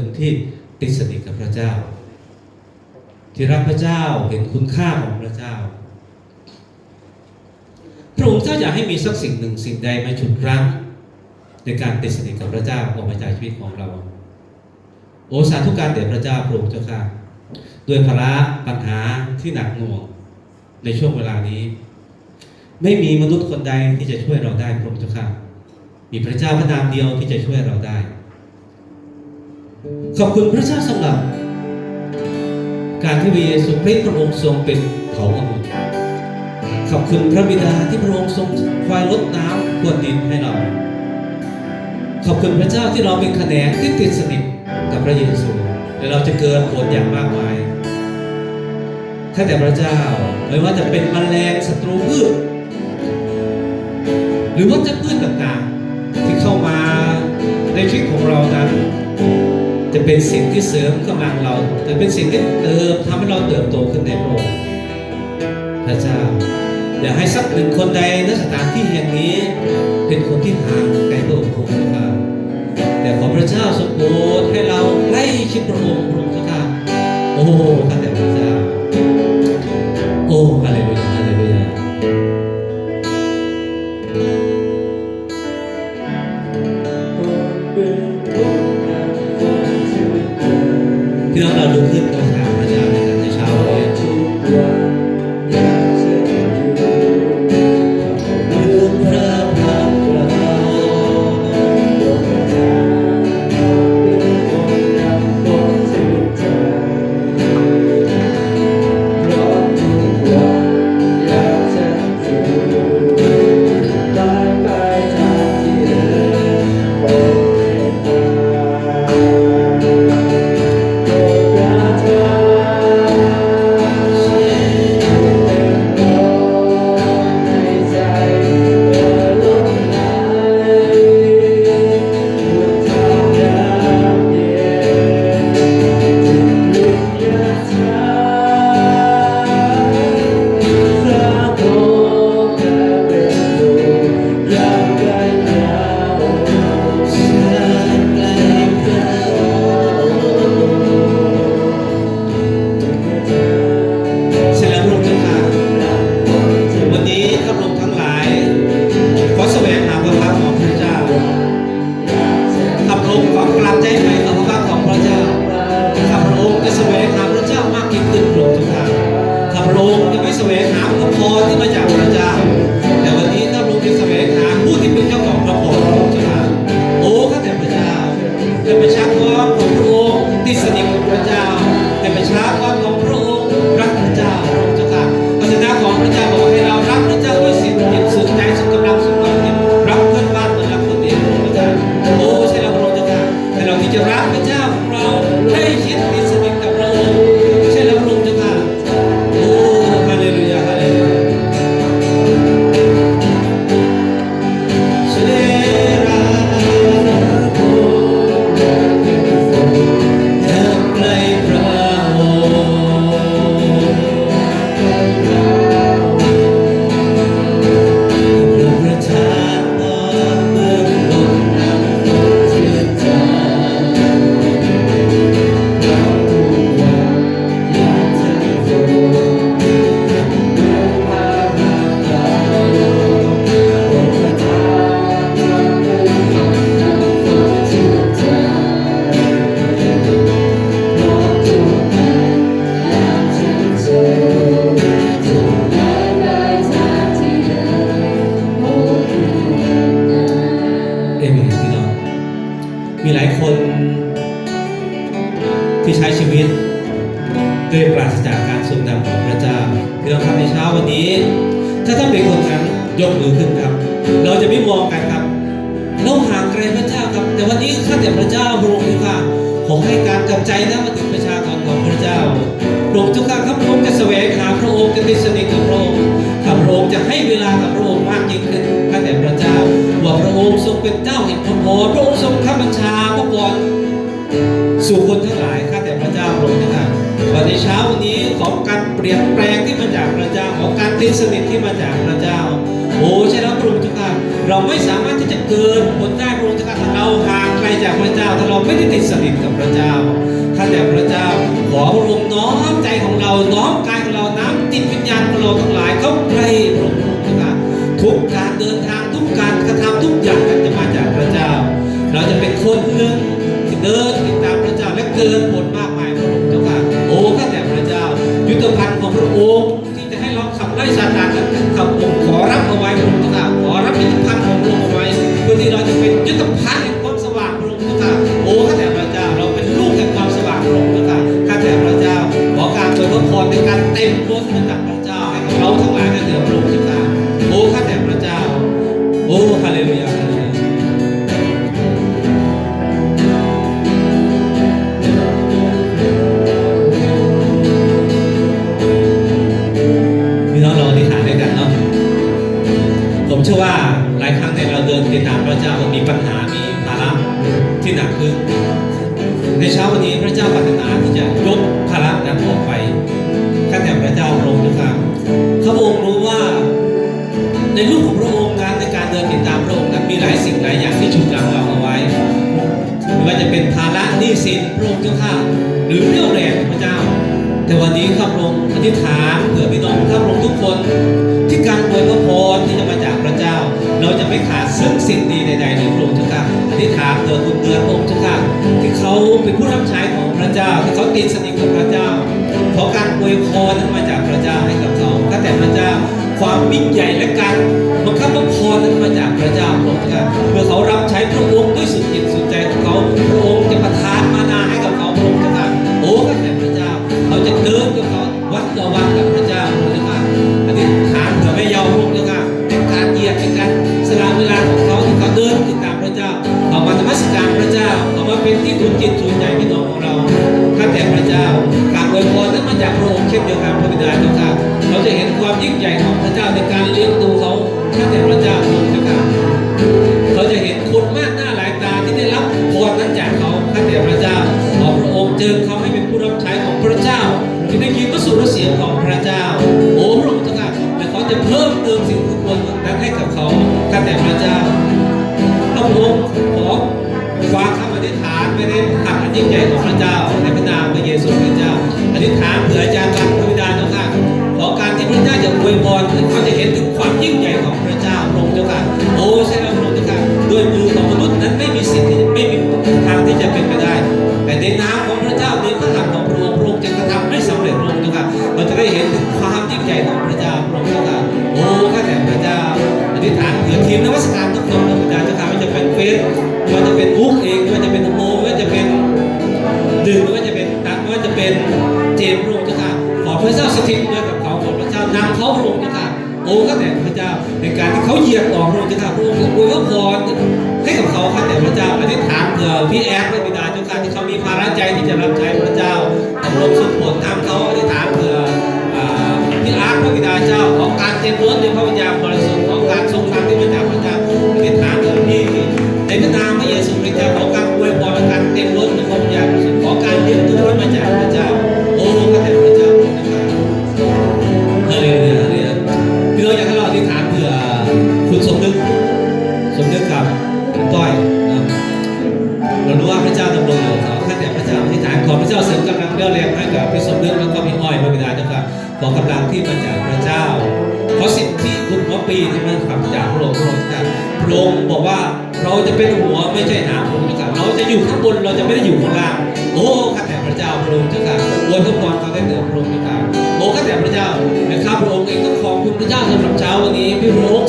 คนที่ติดสนิทกับพระเจ้า ที่รักพระเจ้าเห็นคุณค่าของพระเจ้าพระองค์เจ้าอยากให้มีสักสิ่งหนึ่งสิ่งใดมาฉุดรั้งในการติดสนิทกับพระเจ้าออกมาจากชีวิตของเรา โอสาธุการแด่พระเจ้าพระองค์เจ้าค่ะด้วยภาระปัญหาที่หนักหน่วงในช่วงเวลานี้ ไม่มีมนุษย์คนใดที่จะช่วยเราได้พระองค์เจ้าค่ะมีพระเจ้าพระนามเดียวที่จะช่วยเราได้ ขอบคุณพระเจ้าสำหรับ การที่พระเยซูคริสต์พระองค์ทรงเป็นเขาองุ่นขอบคุณพระบิดาที่พระองค์ทรงคอยลดน้ำพรวนดินให้เรา ขอบคุณพระเจ้าที่เราเป็นคะแนนที่ติดสนิทกับพระเยซูและเราจะเกิดผลอย่างมากมายข้าแต่พระเจ้าไม่ว่าจะเป็นแมลงศัตรูพืชหรือว่าจะพืชต่างๆ ที่เข้ามาในชีวิตของเรานั้น จะเป็นสิ่งที่เสริมกำลังเราจะเป็นสิ่งที่เติมทำให้เราเติบโตขึ้นในพระองค์พระเจ้าอย่าให้สักหนึ่งคนใดณสถานที่แห่งนี้ เป็นคนที่ห่างไกลพระองค์พระองค์เจ้าแต่ขอพระเจ้าทรงโปรดให้เราใกล้ชิดพระองค์ มีหลายคนที่ใช้ชีวิตด้วยปราศจากการทรงนำของพระเจ้าพี่น้องครับในเช้าวันนี้ ถ้าท่านเป็นคนนั้นยกมือขึ้นครับ เราจะไม่มองกันครับเราห่างไกลพระเจ้าครับ แต่วันนี้ข้าแต่พระเจ้าพระองค์ที่ข้าขอให้การกำใจนะมาถึงประชากรของพระเจ้าพระองค์เจ้าข้าครับพระองค์จะแสวงหาพระองค์จะติดสนิทกับพระองค์ข้าพระองค์จะให้เวลากับพระองค์มากยิ่งขึ้นข้าแต่พระเจ้า ว่าพระองค์ทรงเป็นเจ้าแห่งพระพรพระองค์ทรงข้าบัญชาพระพรสู่คนทั้งหลายข้าแต่พระเจ้าพระองค์ท่านวันในเช้าวันนี้ของการเปลี่ยนแปลงที่มาจากพระเจ้าของการติดสนิทที่มาจากพระเจ้า โอ้ใช่แล้วพระองค์เจ้าค่ะเราไม่สามารถที่จะเกินผลได้พระองค์เจ้าค่ะถ้เราห่างไกลจากพระเจ้าถ้าเราไม่ได้ติดสนิทกับพระเจ้าข้าแต่พระเจ้า ขอพระองค์น้อมใจของเราน้อมกายของเราน้ำติดวิญญาณของเราทั้งหลายเข้าใกล้ กอย่างจะมาจากพระเจ้า เราจะเป็นคนหนึ่งที่เดินติดตามพระเจ้าและเกินผลมากมายพระองค์เจ้าค่ะโอ้ข้าแต่พระเจ้า ยุทธภัณฑ์ของพระองค์ที่จะให้เราขับไล่ซาตาน วันนี้พระเจ้าปรารถนาที่จะยกภาระนั้นออกไปข้าแต่พระเจ้าพระองค์เจ้าค่ะข้พระองค์รู้ว่า ในลูกของพระองค์นั้นในการเดินติดตามพระองค์นั้นมีหลายสิ่งหลายอย่างที่ฉุดลังเราเอาไว้ไม่ว่าจะเป็นภาระหนี้สินพระองค์เจ้าค่ะหรือเรี่ยวแรงพระเจ้า แต่วันนี้ข้าพระองค์อธิษฐานเผื่อพี่น้องข้าพระองค์ทุกคน ที่การอวยพระพรที่จะมาจากพระเจ้า เราจะไม่ขาดซึ่งสิ่ง ธิษฐานเกิดคุณเตือนองค์เจ้าที่เขาเป็นผู้รับใช้ของพระเจ้าที่เขาติดสนิทกับพระเจ้าเพราะการอวยพรนั้นมาจากพระเจ้าให้กับเขาก็แต่พระเจ้าความมิ่งใหญ่และการ ใหญ่ของพระเจ้า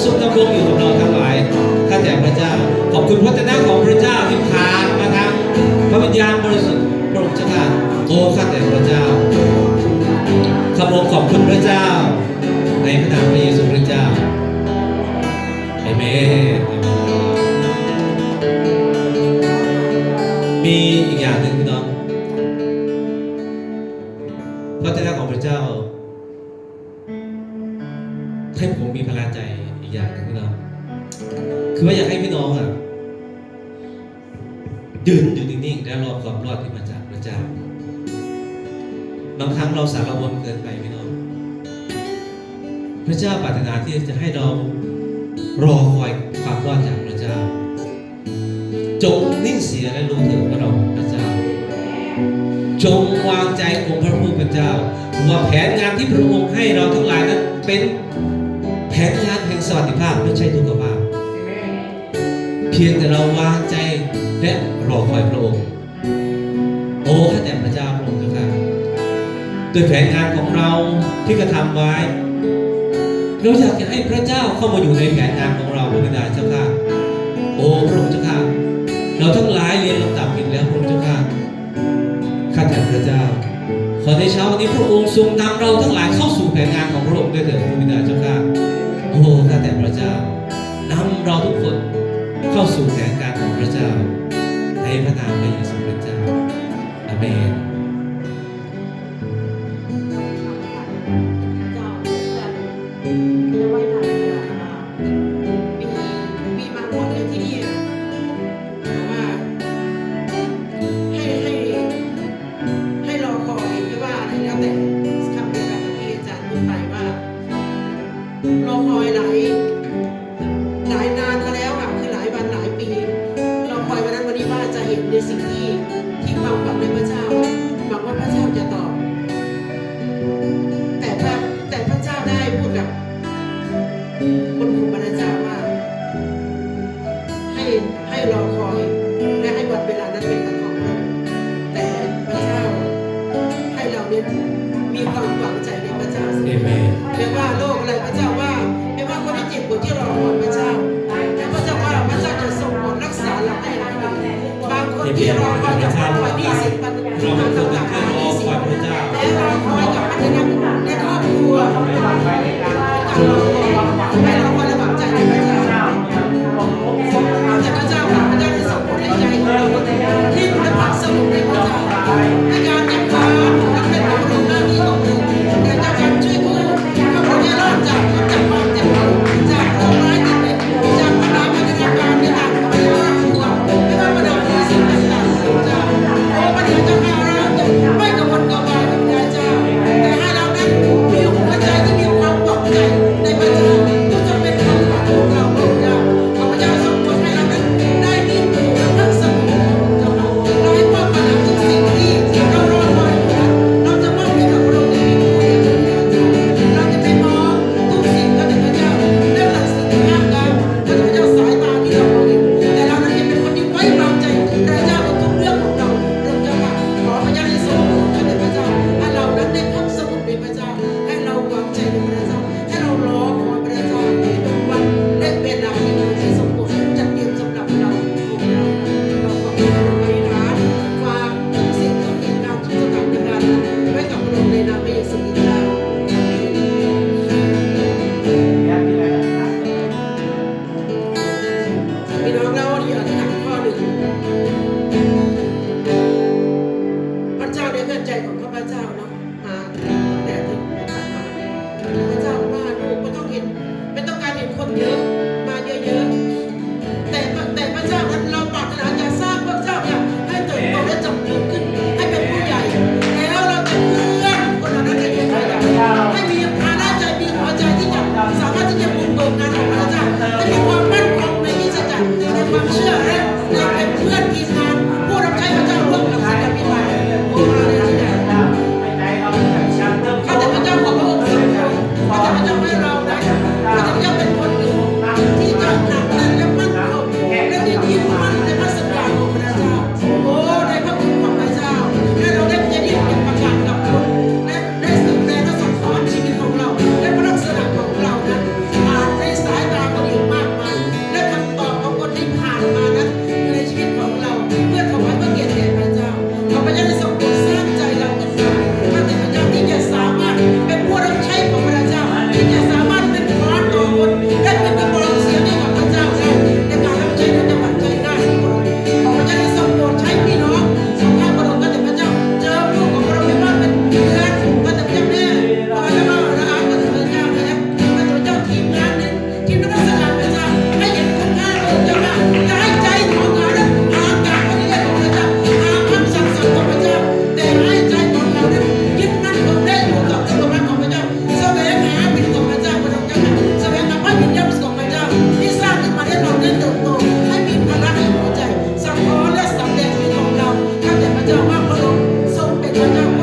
ทรงดำรงอยู่กับเราทั้งหลายข้าแต่พระเจ้า ขอบคุณพระเจ้าของพระเจ้าที่ผ่านมาทางพระวิญญาณบริสุทธิ์พระองค์เจ้าโอ้ข้าแต่พระเจ้าขอบขอบคุณพระเจ้า ในพระนามพระเยซูพระเจ้าเอเมนมีอีกอย่างหนึ่งพี่น้องพระเจ้าของพระเจ้าให้ผมมีพลังใจ อย่างนะพี่น้องคือว่าอยากให้พี่น้องอะยืนอยู่นิ่งๆได้รอความรอดที่มาจากพระเจ้าบางครั้งเราสารวนเกินไปพี่น้องพระเจ้าปรารถนาที่จะให้เรารอคอยความรอดจากพระเจ้าจงนิ่งเสียและรู้ถึงพราเงค์พระเจ้า จงวางใจองค์พระผู้เป็นเจ้าว่าแผนงานที่พระองค์ให้เราทั้งหลายนั้นเป็นแผนงาน วัสดิภาพไม่ใช่ทุกขภาพ เพียงแต่เราวางใจและรอคอยพระองค์โอ้ข้าแต่พระเจ้าพระองค์จ้าค่ะโดยแผนงานของเราที่กระทำไว้เราอยากจะให้พระเจ้าเข้ามาอยู่ในแผนงานของเราพระบิดาเจ้าข้าโอ้พระองค์เจ้าค่าเราทั้งหลายเรียนลำดับผิดแล้วพระองค์เจ้าค่าข้าแต่พระเจ้า ขอในเช้าวันนี้พระองค์ทรงนำเราทั้งหลายเข้าสู่แผนงานของพระองค์ด้วยเถิดพระบิดาเจ้าข้า หข้าแต่พระเจ้านำเราทุกคนเข้าสู่แสงการของพระเจ้า ในพระนามพระเยซูคริสต์เจ้าอาเมน ให้รอคอยและให้วันเวลานั้นเป็นของเราแต่พระเจ้าให้เราเนี่ยมีความหวังใจในพระเจ้าเอเมนไม่ว่าโลกอะไรพระเจ้าว่าไม่ว่าคนที่เจ็บปวดที่รอคอยพระเจ้าแต่พระเจ้าว่าพระเจ้าจะทรงผลรักษาเราให้หายดีบางคนที่รอคอย Hallelujah.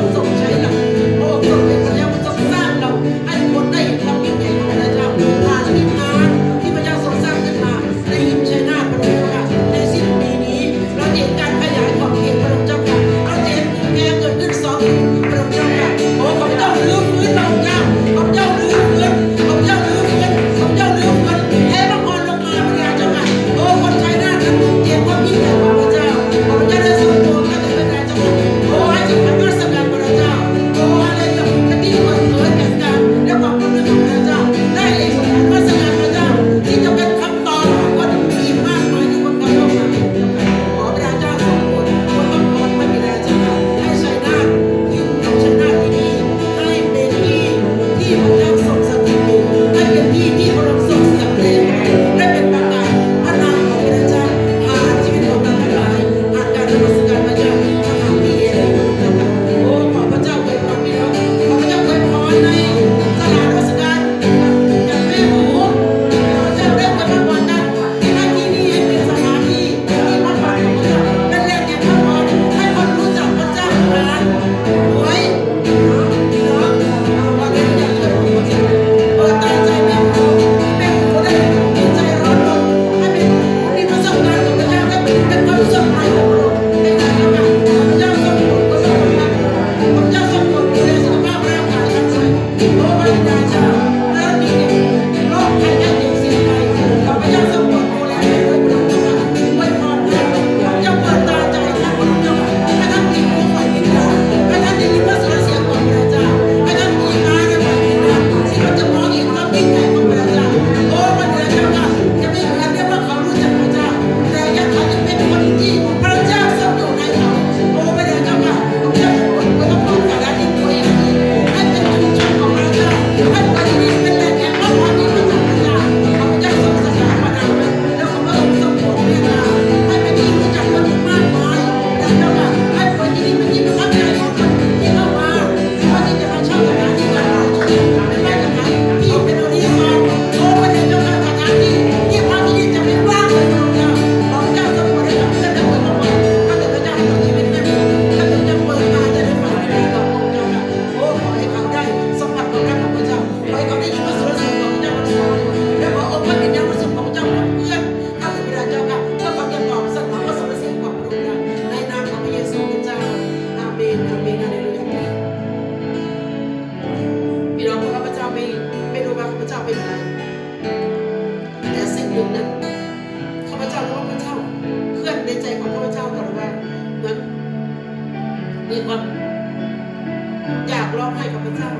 อยากร้องไห้กับพระเจ้า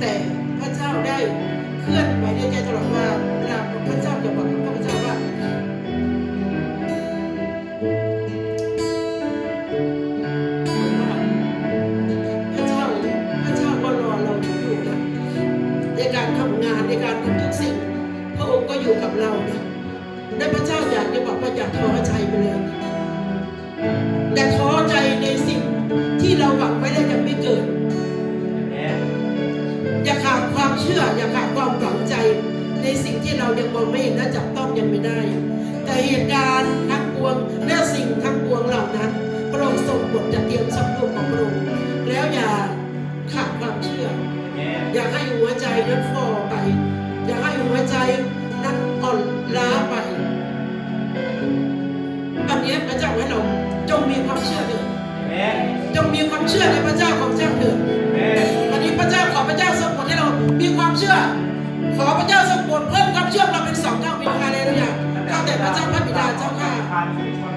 แต่พระเจ้าได้เคลื่อนไหวในใจตลอดว่าเวลาพระเจ้าจะบอกกับพระเจ้าว่าการทำงานในการทำทุกสิ่ง พระองค์ก็อยู่กับเรานะและพระเจ้าอยากจะบอกว่าอยากท้อใจไปเลย ในสิ่งที่เรายังมองไม่เห็นและจับต้องยังไม่ได้ แต่เหตุการณ์ทั้งปวงและสิ่งทั้งปวงเหล่านั้น พระองค์ทรงบทจะเตรียมสำรวจของพระองค์แล้วอย่าขาดความเชื่อ อย่าให้หัวใจนั้นฟอไป อย่าให้หัวใจนั้นอ่อนล้าไปอันนี้พระเจ้าให้เราจงมีความเชื่อเถิดจงมีความเชื่อในพระเจ้าของเจ้าเถิดวันนี้พระเจ้าขอพระเจ้าทรงบูรณ์ให้เรามีความเชื่อ ขอพระเจ้า มนเพิ่มความเชื่อเราเป็นสองเจ้าพิธาเลยนะอย่าข้าแต่พระเจ้าพระบิดาเจ้าค่ะ